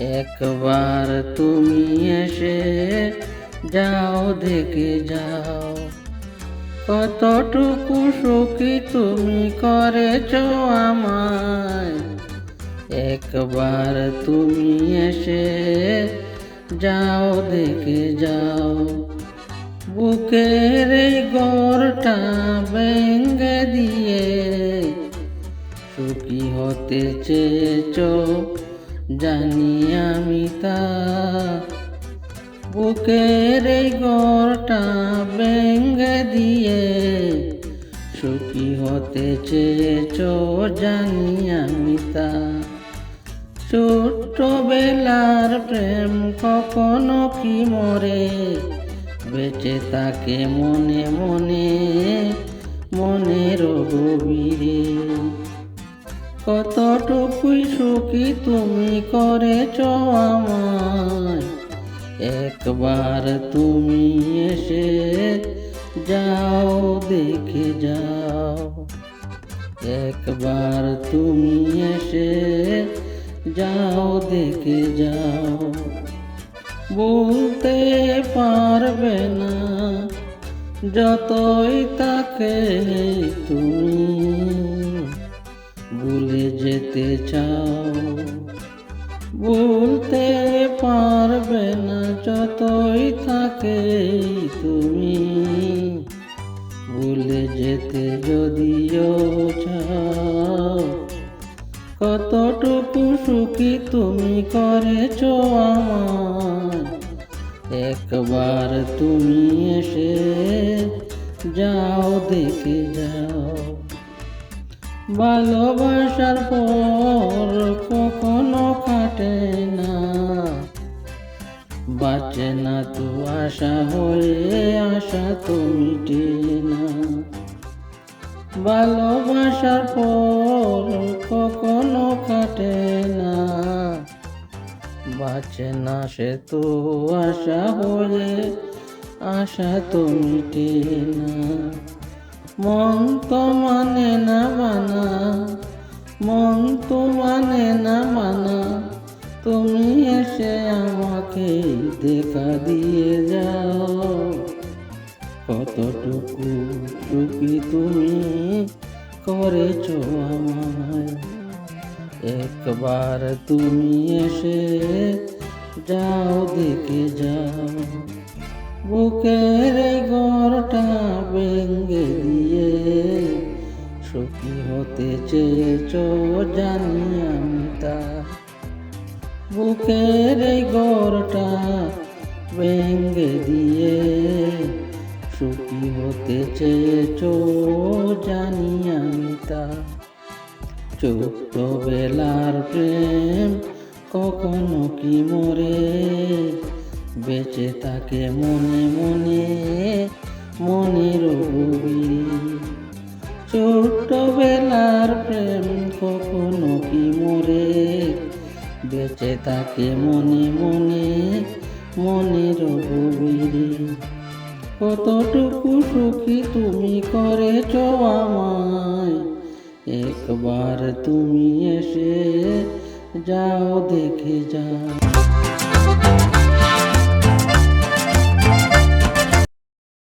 একবার তুমি এসে যাও, দেখে যাও। কতটুকু সুখী তুমি করেছ আমায়। একবার তুমি এসে যাও, দেখে যাও। বুকের গড়টা ভেঙে দিয়ে সুখী হতে চেয়েছ জানি আমি তা। বুকের এই গড়টা দিয়ে সুখী হতে চেয়েছ, জানি আমি তা। ছোট্টবেলার প্রেম কখনো কি মরে? বেঁচে তাকে মনে মনে মনের গভীরে কতটুকুই সুখী তুমি করেছ আমায়? একবার তুমি এসে যাও, দেখে যাও। একবার তুমি এসে যাও, দেখে যাও। বলতে পারবে না, যতই তাকে তুমি যেতে চাও। বলতে পারবে না যতই থাকে তুমি। ভুলে যেতে যদিও চাও। কতটুকু সুখী তুমি করেছ আমার। একবার তুমি এসে যাও, দেখে যাও। ভালোবাসার পর কখনো কাটে না। বাঁচে না তো আশা হয়ে আশা তো মিটে না। ভালোবাসার পর কখনো কাটে না। বাঁচে না সে তো আশা হয়ে আশা তো মিটে না। মন তো মানে না মানা, মন তো মানে না মানা। তুমি এসে আমাকে দেখা দিয়ে যাও। কতটুকু সুখী তুমি করেছ আমায়? একবার তুমি এসে যাও, দেখে যাও। বুকের গড়টা হতে চেয়েছ জানি আমি তা বুকের এই গড়টা ভেঙে দিয়ে সুখী হতে চেয়েছ জানি আমি তা ছোট্টবেলার প্রেম কখনো কি মরে? বেঁচে থাকে মনে মনে মনের গভীরে ছোট্টবেলার প্রেম কখনো কি মরে? বেঁচে থাকে মনে মনে মনের গভীরে কতটুকু সুখী তুমি করেছ আমায়? একবার তুমি এসে যাও দেখে যাও